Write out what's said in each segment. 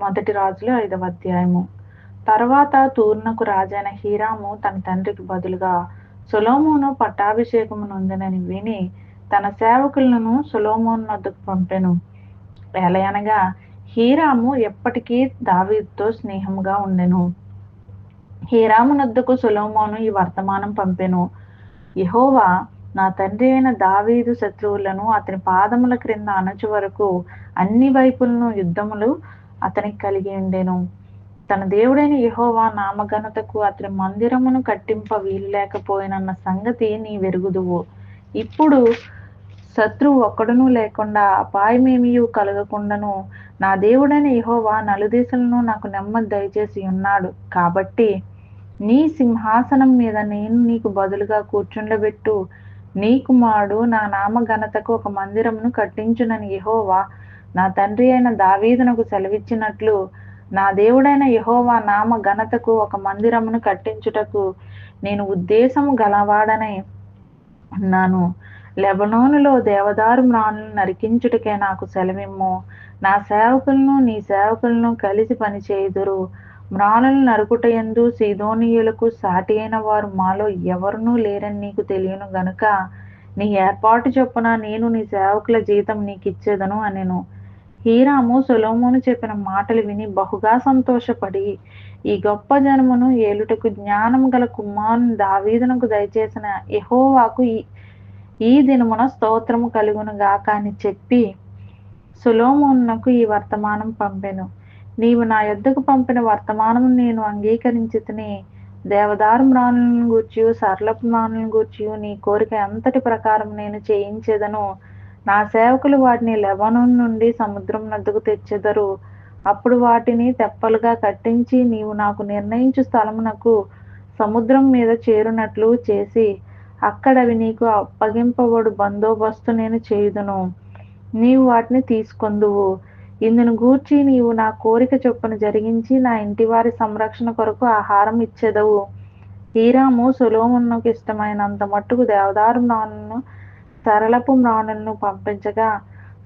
మొదటి రాజులు ఐదవ అధ్యాయము. తర్వాత తూర్ణకు రాజైన హీరాము తన తండ్రికి బదులుగా సులోమోను పట్టాభిషేకము నొందనని విని తన సేవకులను సొలోమోను వద్దకు పంపెను. ఎలయనగా హీరాము ఎప్పటికీ దావీదుతో స్నేహముగా ఉండెను. హీరాము నద్దకు సులోమోను ఈ వర్తమానం పంపెను. యహోవా నా తండ్రి అయిన దావీదు శత్రువులను అతని పాదముల క్రింద అణచు వరకు అన్ని వైపులను యుద్ధములు అతనికి కలిగి ఉండెను. తన దేవుడైన యహోవా నామఘనతకు అతని మందిరమును కట్టింప వీలు లేకపోయినన్న సంగతి నీ వెరుగుదువు. ఇప్పుడు శత్రువు ఒక్కడును లేకుండా అపాయమేమీ కలగకుండాను నా దేవుడైన యహోవా నలుదేశలను నాకు నెమ్మది దయచేసి ఉన్నాడు. కాబట్టి నీ సింహాసనం మీద నేను నీకు బదులుగా కూర్చుండబెట్టు. నీ కుమారుడు నా నామ ఘనతకు ఒక మందిరమును కట్టించునని యహోవా నా తండ్రి అయిన దావీదునకు సెలవిచ్చినట్లు నా దేవుడైన యహోవా నామ ఘనతకు ఒక మందిరమును కట్టించుటకు నేను ఉద్దేశము గలవాడనై ఉన్నాను. లెబనోనులో దేవదారు మ్రాణులను నరికించుటకే నాకు సెలవిమ్ము. నా సేవకులను నీ సేవకులను కలిసి పనిచేయుదురు. మ్రాణులు నరుకుట ఎందు సీదోనీయులకు సాటి అయిన వారు మాలో ఎవరునూ లేరని నీకు తెలియను గనుక నీ ఏర్పాటు చొప్పున నేను నీ సేవకుల జీతం నీకు ఇచ్చేదను అనెను. హీరాము సులోమును చెప్పిన మాటలు విని బహుగా సంతోషపడి ఈ గొప్ప జనమును ఏలుటకు జ్ఞానం గల కుమారుని దావీదునకు దయచేసిన యహోవాకు ఈ ఈ దినమున స్తోత్రము కలుగును గాక అని చెప్పి సులోమోనునకు ఈ వర్తమానం పంపెను. నీవు నా యొద్దకు పంపిన వర్తమానం నేను అంగీకరించితిని దేవదారు మ్రాణులను గూర్చి సరళపు మ్రాణులను గూర్చి నీ కోరిక అంతటి ప్రకారం నేను చేయించేదను నా సేవకులు వాటిని లెబనోన్ నుండి సముద్రం నద్దకు తెచ్చెదరు. అప్పుడు వాటిని తెప్పలుగా కట్టించి నీవు నాకు నిర్ణయించు స్థలమునకు సముద్రం మీద చేరునట్లు చేసి అక్కడవి నీకు అప్పగింపబడు బందోబస్తు నేను చేయుదును. నీవు వాటిని తీసుకొందువు. ఇందును గూర్చి నీవు నా కోరిక చొప్పున జరిగించి నా ఇంటి వారి సంరక్షణ కొరకు ఆహారం ఇచ్చేదవు. హీరాము సులోమునకు ఇష్టమైనంత మట్టుకు దేవదారు మ్రాణులను తరలపు మ్రాణులను పంపించగా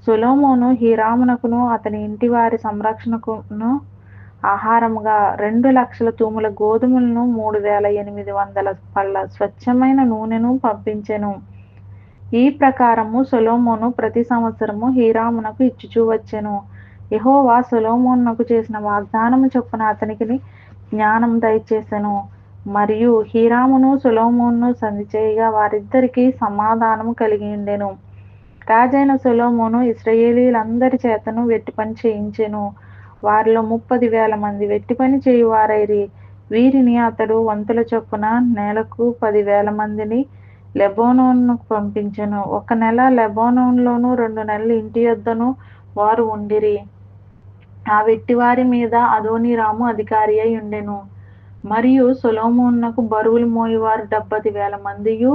సులోమోను హీరామునకును అతని ఇంటి వారి సంరక్షణకును ఆహారముగా రెండు లక్షల తూముల గోధుమలను మూడు వేల ఎనిమిది వందల పళ్ళ స్వచ్ఛమైన నూనెను పంపించెను. ఈ ప్రకారము సొలోమోను ప్రతి సంవత్సరము హీరామునకు ఇచ్చుచూ వచ్చెను. యహోవా సొలోమోనునకు చేసిన వాగ్దానము చొప్పున అతనికి జ్ఞానం దయచేసెను. మరియు హీరామును సొలోమోను సంధి చేయగా సమాధానము కలిగి ఉండెను రాజైన సొలోమోను ఇస్రాయేలీలందరి చేతను వెట్టి పని చేయించెను. వారిలో ముప్పది వేల మంది వెట్టి పని చేయువారైరి. వీరిని అతడు వంతుల చొప్పున నెలకు పదివేల మందిని లెబోనోన్ను పంపించెను. ఒక నెల లెబోనోన్లోను రెండు నెలలు ఇంటి యొద్దను వారు ఉండిరి. ఆ వెట్టివారి మీద అదోనిరాము అధికారి అయి ఉండెను. మరియు సొలోమోనునకు బరువులు మోయువారు డెబ్బది వేల మందియు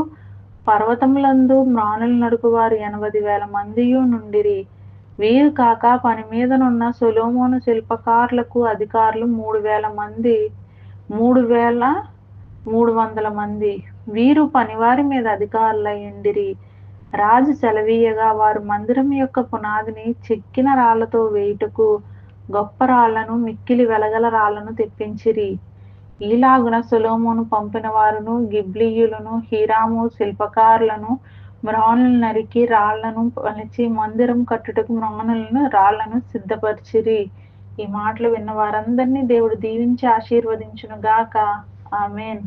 పర్వతములందు మ్రాణులు నడుపువారు ఎనభై వేల మందియు నుండిరి. వీరు కాక పని మీదనున్న సొలోమోను శిల్పకారులకు అధికారులు మూడు వేల మంది మూడు వేల మూడు వందల మంది. వీరు పనివారి మీద అధికారులై రాజు సెలవీయగా వారు మందిరం యొక్క పునాదిని చెక్కిన రాళ్ళతో వేయుటకు గొప్ప రాళ్ళను మిక్కిలి వెలగల రాళ్ళను తెప్పించిరి. ఈలాగున సొలోమోను పంపిన వారును గిబ్లీయులను హీరాము శిల్పకారులను మ్రాణులు నరికి రాళ్ళను పలిచి మందిరం కట్టుటకు మ్రాణులను రాళ్ళను సిద్ధపరిచిరి. ఈ మాటలు విన్న వారందరినీ దేవుడు దీవించి ఆశీర్వదించును గాక ఆమెన్.